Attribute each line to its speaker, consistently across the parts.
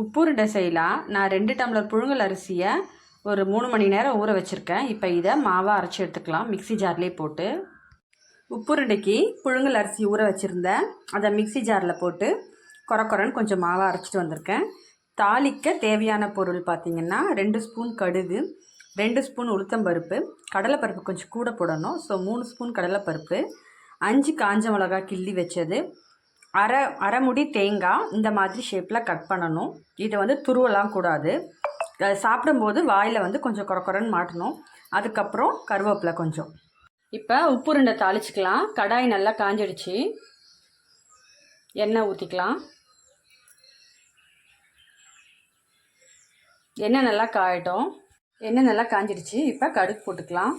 Speaker 1: உப்புருண்டை செய்யலாம் நான் ரெண்டு டம்ளர் புழுங்கல் அரிசியை ஒரு மூணு மணி நேரம் ஊற வச்சுருக்கேன். இப்போ இதை மாவாக அரைச்சி எடுத்துக்கலாம். மிக்ஸி ஜார்லேயே போட்டு. உப்புருண்டைக்கு புழுங்கல் அரிசி ஊற வச்சுருந்தேன். அதை மிக்ஸி ஜாரில் போட்டு கொர கொரன்னு கொஞ்சம் மாவாக அரைச்சிட்டு வந்திருக்கேன். தாளிக்க தேவையான பொருள் பார்த்திங்கன்னா ரெண்டு ஸ்பூன் கடுகு ரெண்டு ஸ்பூன் உளுத்தம்பருப்பு கடலைப்பருப்பு கொஞ்சம் கூட போடணும். ஸோ மூணு ஸ்பூன் கடலைப்பருப்பு அஞ்சு காஞ்ச மிளகா கிள்ளி வச்சது அரை அரைமுடி தேங்காய் இந்த மாதிரி ஷேப்பில் கட் பண்ணணும். இதை வந்து துருவலாம் கூடாது. சாப்பிடும்போது வாயில் வந்து கொஞ்சம் குறக்குறன்னு மாட்டணும். அதுக்கப்புறம் கருவேப்பிலை கொஞ்சம். இப்போ உப்புருண்டை தாளிச்சிக்கலாம். கடாய் நல்லா காஞ்சிடுச்சு. எண்ணெய் ஊற்றிக்கலாம் எண்ணெய் நல்லா காயட்டும். எண்ணெய் நல்லா காஞ்சிடுச்சு. இப்போ கடுகு போட்டுக்கலாம்.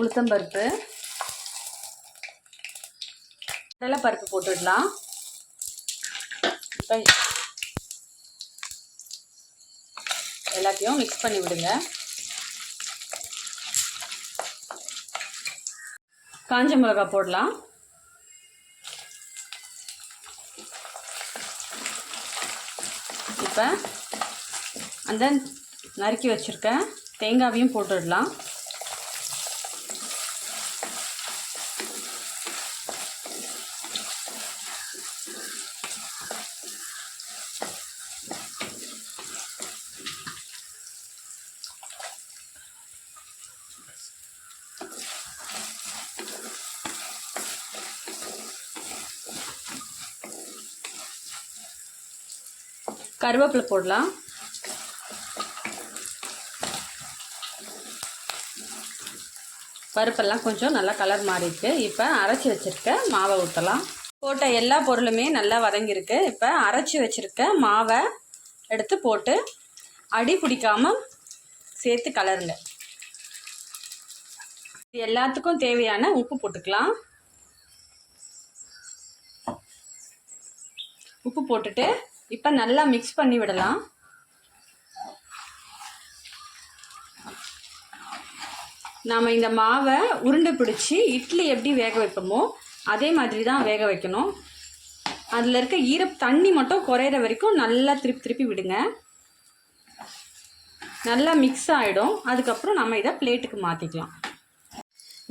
Speaker 1: உளுத்தம்பருப்பு. கடலைப்பருப்பு போட்டுடலாம். இப்போ எல்லாத்தையும் மிக்ஸ் பண்ணி விடுங்க. காஞ்ச மிளகாய் போடலாம். இப்போ அந்த நறுக்கி வச்சுருக்க தேங்காவையும் போட்டுடலாம். கருவேப்பிலை போடலாம். பருப்பெல்லாம் கொஞ்சம் நல்லா கலர் மாறிருக்கு இப்போ அரைச்சி வச்சுருக்க மாவை ஊற்றலாம் போட்ட எல்லா பொருளுமே நல்லா வதங்கியிருக்கு. இப்போ அரைச்சி வச்சுருக்க மாவை எடுத்து போட்டு அடி பிடிக்காமல் சேர்த்து கலருங்க. இது எல்லாத்துக்கும் தேவையான உப்பு போட்டுக்கலாம். உப்பு போட்டுட்டு இப்போ நல்லா மிக்ஸ் பண்ணி விடலாம். நாம் இந்த மாவை உருண்டை பிடிச்சி இட்லி எப்படி வேக வைப்போமோ அதே மாதிரி தான் வேக வைக்கணும். அதில் இருக்க ஈர தண்ணி மட்டும் குறையிற வரைக்கும் நல்லா திருப்பி திருப்பி விடுங்க. நல்லா மிக்ஸ் ஆகிடும் அதுக்கப்புறம் நம்ம இதை பிளேட்டுக்கு மாற்றிக்கலாம்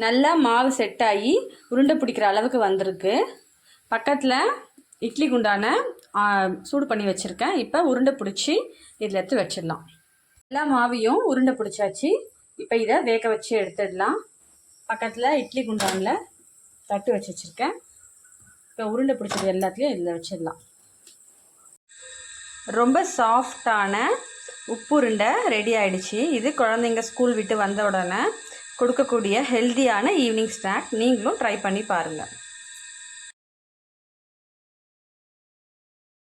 Speaker 1: நல்லா மாவு செட் ஆகி உருண்டை பிடிக்கிற அளவுக்கு வந்திருக்கு. பக்கத்தில் இட்லி குண்டான சூடு பண்ணி வச்சுருக்கேன். இப்போ உருண்டை பிடிச்சி இதில் எடுத்து வச்சிடலாம். எல்லா மாவையும் உருண்டை பிடிச்சாச்சு. இப்போ இதை வேக வச்சு எடுத்துடலாம். பக்கத்தில் இட்லி குண்டானில் தட்டு வச்சு வச்சுருக்கேன். இப்போ உருண்டை பிடிச்சது எல்லாத்தையும் இதில் வச்சிடலாம். ரொம்ப சாஃப்டான உப்புருண்டை ரெடி ஆகிடுச்சு இது குழந்தைங்க ஸ்கூல் விட்டு வந்த உடனே கொடுக்கக்கூடிய ஹெல்த்தியான ஈவினிங் ஸ்நாக் நீங்களும் ட்ரை பண்ணி பாருங்கள்